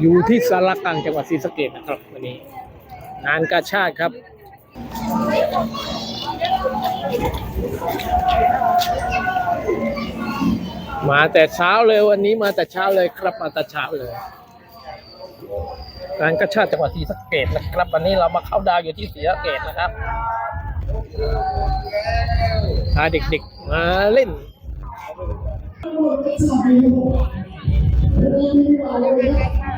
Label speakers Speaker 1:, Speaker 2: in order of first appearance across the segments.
Speaker 1: อยู่ที่สารกลางจังหวัดศรีสะเกษนะครับวันนี้งานกาชาติครับมาแต่เช้าเลยวันนี้มาแต่เช้าเลยครับมาแต่เช้าเลยงานกาชาติจังหวัดศรีสะเกษนะครับ วันนี้เรามาเข้าดาวอยู่ที่ศรีสะเกษนะครับพาเด็กๆมาเล่นคน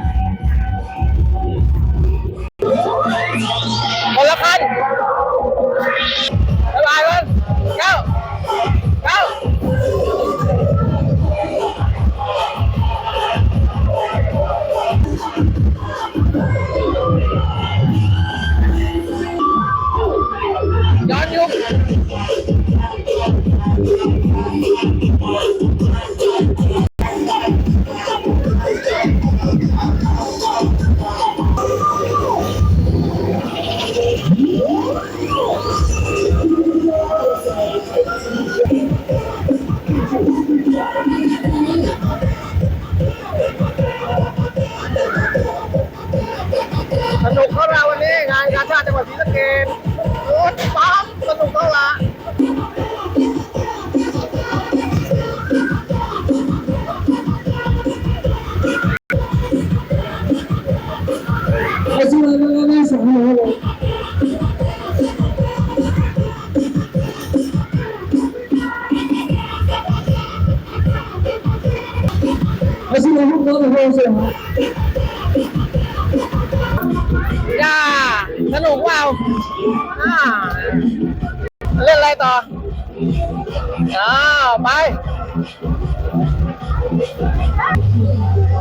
Speaker 1: จ้าสนุกว้าวอ่าเล่นอะไรต่ออ้าวไป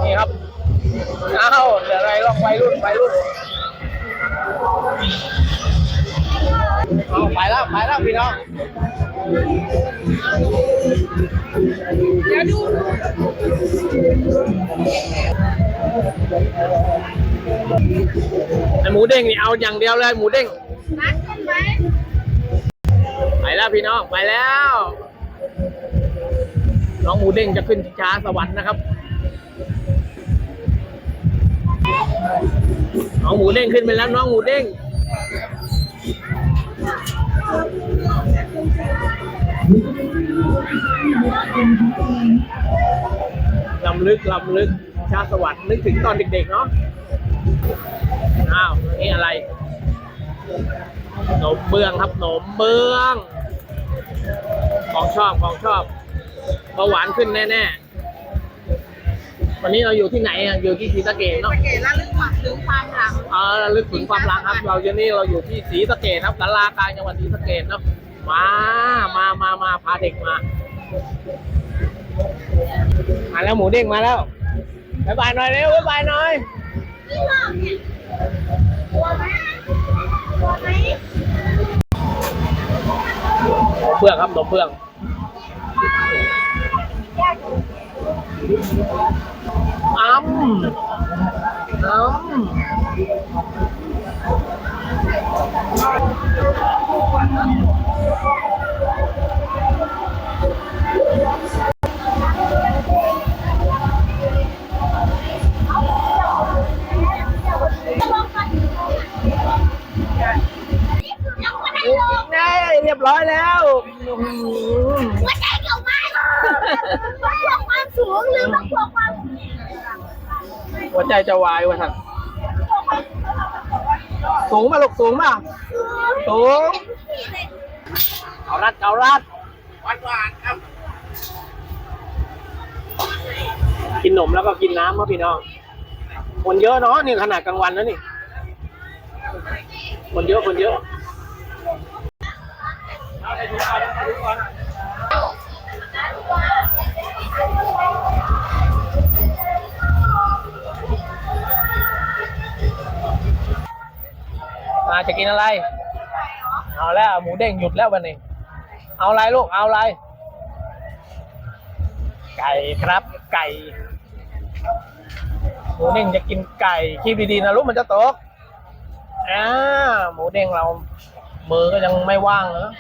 Speaker 1: นี่ครับอ้าวเดี๋ยวอะไรลองไปรุ่นไปรุ่น ไปแล้วไปแล้วพี่น้องเดี๋ยวดูไอหมูเด้งนี่เอาอย่างเดียวเลยหมูเด้ง
Speaker 2: นัดกันไหม
Speaker 1: ไปแล้วพี่น้องไปแล้ว น้องหมูเด้งจะขึ้นช้าสวรรค์นะครับน้องหมูเด้งขึ้นไปแล้วน้องหมูเด้ง ลำลึกลำลึกชาสวรรค์นึกถึงตอนเด็กๆเนาะ อ้าว นี่อะไรขนมเบื้องครับขนมเบื้อง ของชอบของชอบเบาหวานขึ้นแน่ ๆ วันนี้เราอยู่ที่ไหนอะอยู่ที่ศรีสะเกษเนาะ
Speaker 2: สังเกตแล้วลึกหมักถึงความหลัง
Speaker 1: เออระลึกถึงความหลังครับ เราอยู่นี่เราอยู่ที่ศรีสะเกษครับสารากลางจังหวัดศรีสะเกษเนาะมามามามาพาเด็กมามาแล้วหมูเด้งมาแล้วบายบายหน่อยเร็วบายบายหน่อย
Speaker 2: นี่หรอกเนี่ยกลัวไหมกลัวไหม
Speaker 1: เปลือกครับขนมเปลือกอ้ำ อ้ำ
Speaker 2: ยังไม่ได้ลง
Speaker 1: ได้เรียบร้อยแล้วอื้อหือ
Speaker 2: หัวใจเกี่ยวไหม ต้องกลัวความสูงหรือต้องกลัวความ
Speaker 1: หัวใจจะวายวะท่านสูงมาลูกสูงมาสูงเอารัดเอารัดหวานหวานครับ กินนมแล้วก็กินน้ำครับพี่น้องคนเยอะเนาะนี่ขนาดกลางวันแล้วนี่คนเยอะคนเยอะ จะกินอะไร เอาแล้วหมูเด้งหยุดแล้ววันนี้ เอาอะไรลูก เอาอะไร ไก่ครับ ไก่ หมูเด้งจะกินไก่คีบดีๆนะลูกมันจะตกอ่าหมูเด้งเรา มือก็ยังไม่ว่างเนอะ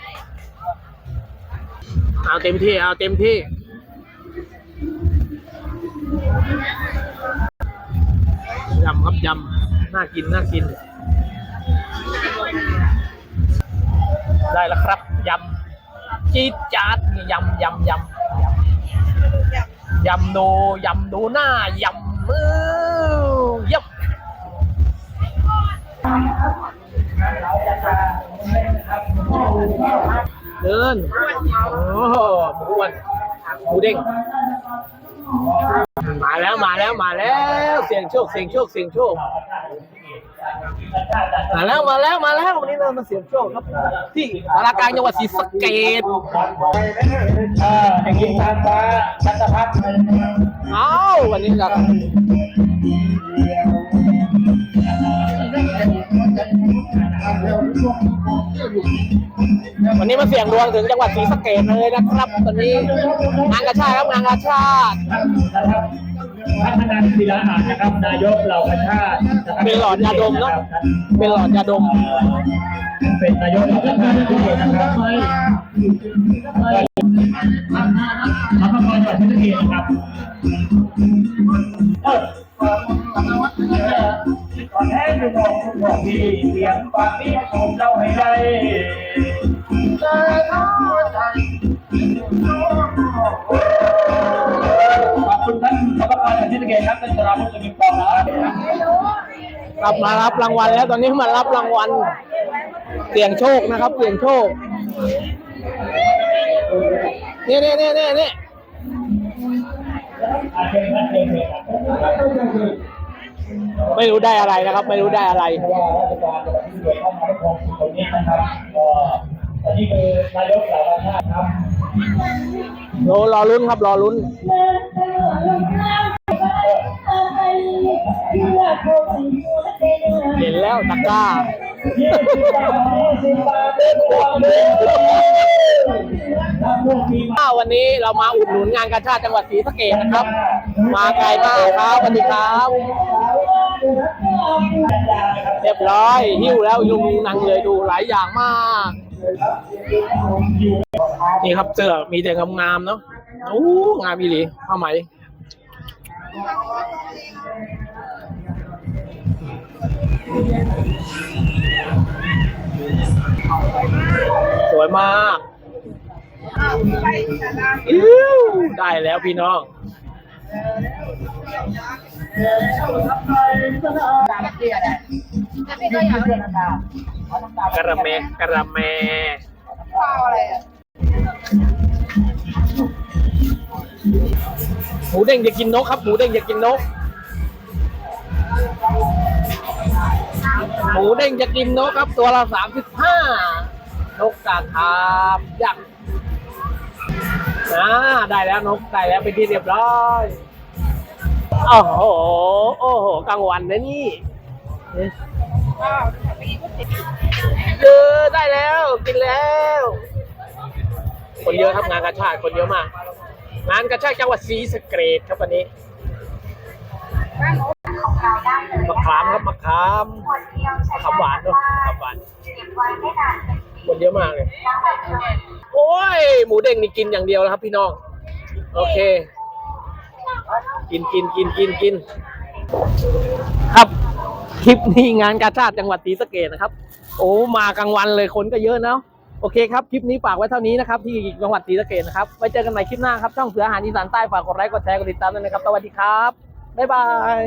Speaker 1: เอาเต็มที่ เอาเต็มที่ยำน่ากิน น่ากิน ได้แล้วครับยำจี๊ดจ๊าดนี่ยำยำยำยำโนยำโนหน้ายำมือยำเดินโอ้โหหมูอ้วนหมูเด้งมาแล้วมาแล้วมาแล้ว เสียงโชคเสียงโชคเสียงโชค มาแล้วมาแล้วมาแล้ววันนี้เรามาเสียงโชคครับที่สารกลางจังหวัดศรีสะเกษ
Speaker 3: อ่าเด็กหญิงทานฟ้าชัตพัฒน์
Speaker 1: เอ้าวันนี้เราวันนี้มาเสี่ยงดวงถึงจังหวัดศรีสะเกษเลยนะครับตอนนี้งานกระชาติครับงานกระชาติ
Speaker 3: นะครับ พัฒนาศิลาอาจนะครับ นายกเหล่าประชาติะครับ
Speaker 1: เป็นหลอดยาดมเนอะเป็นหลอดยาดม
Speaker 3: เป็นนายกเหล่าประชาติที่เกียรตินะครับมาพักผ่อนก่อนที่เกียรตินะครับเออขอแท้ดูบอกบอกดีเสียงปากนี้ชมเจ้าให้ได้ขอบคุณท่านสม ก
Speaker 1: ลับมารับรางวัลแล้วตอนนี้มารับรางวัลเสี่ยงโชคนะครับ เสี่ยงโชคเนี่นี่นี่นี่
Speaker 3: นี่
Speaker 1: ไม่รู้ได้อะไรนะครับ ไม่รู้ได้อะไร
Speaker 3: รอรชร
Speaker 1: อลุ้นครับ รอลุ้น เห็นแล้วตะกร้า
Speaker 3: ถ้า
Speaker 1: วันนี้เรามาอุดหนุนงานกาชาติจังหวัดศรีสะเกษนะครับ มาไกลมากครับสวัสดีครับเรียบร้อยหิ้วแล้วยุงนังเลยดูหลายอย่างมาก นี่ครับเสื้อมีแต่งามๆเนาะโอ้งามอีหลีผ้าไหม สวยมากอิวได้แล้วพี่น้องกระแมกระแมหมูเด้งอยากกินนกครับ หมูเด้งอยากกินนก หมูเด้งจะกินนกครับ ตัวละสามสิบห้านกกาทามยักษ์อ่าได้แล้วนกได้แล้วเป็นที่เรียบร้อยโอ้โหโอ้โหกลางวันนะนี่เจอได้แล้วกินแล้ว คนเยอะครับงานกระชาติคนเยอะมาก งานกระชาติจังหวัดศรีสะเกษครับวันนี้ มะขามครับมะขามมะขามหวานด้วยมะขามหวานคนเยอะมากเลยโอ้ย หมูเด้งนี่กินอย่างเดียวแล้วครับพี่น้อง โอเค กินกินกินกินกิน ครับ คลิปนี้งานกาชาติจังหวัดศรีสะเกษนะครับ โอ้มากลางวันเลยคนก็เยอะเนาะโอเคครับ คลิปนี้ฝากไว้เท่านี้นะครับ ที่จังหวัดศรีสะเกษนะครับ ไว้เจอกันใหม่คลิปหน้าครับ ช่องเสืออาหารอีสานใต้ฝากกดไลค์กดแชร์กดติดตามด้วยนะครับ สวัสดีครับ บ๊ายบาย